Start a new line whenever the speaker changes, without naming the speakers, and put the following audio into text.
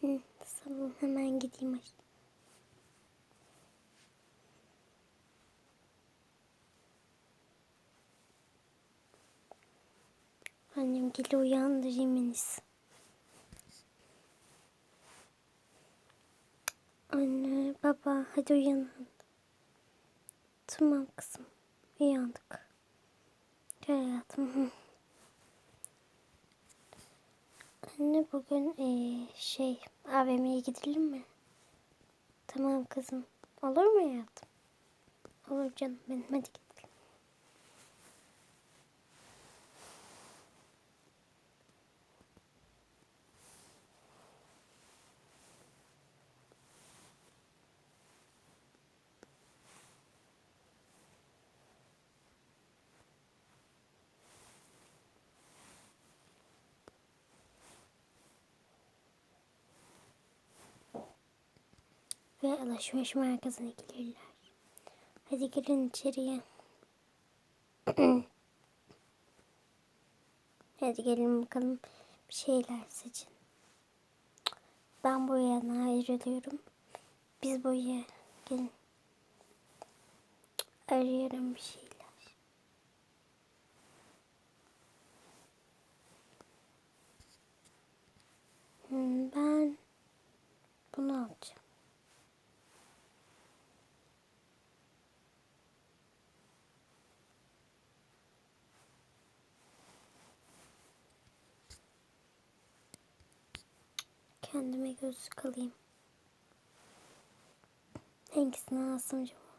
Hı, tamam hemen gideyim. Annem geli uyandırayım en iyisi. Anne, baba hadi uyanın. Tamam kızım. Uyandık. Gel hayatım. Anne bugün eee, şey AVM'ye gidelim mi? Tamam kızım. Olur mu hayatım? Olur canım benim hadi gidelim. Ve alışveriş merkezine gelirler. Hadi gelin içeriye. Hadi gelin bakalım bir şeyler seçin. Ben bu yana ayrılıyorum. Biz buraya gelin. Arıyorum bir şeyler. Kendime gözlük alayım. Hangisini alsam acaba?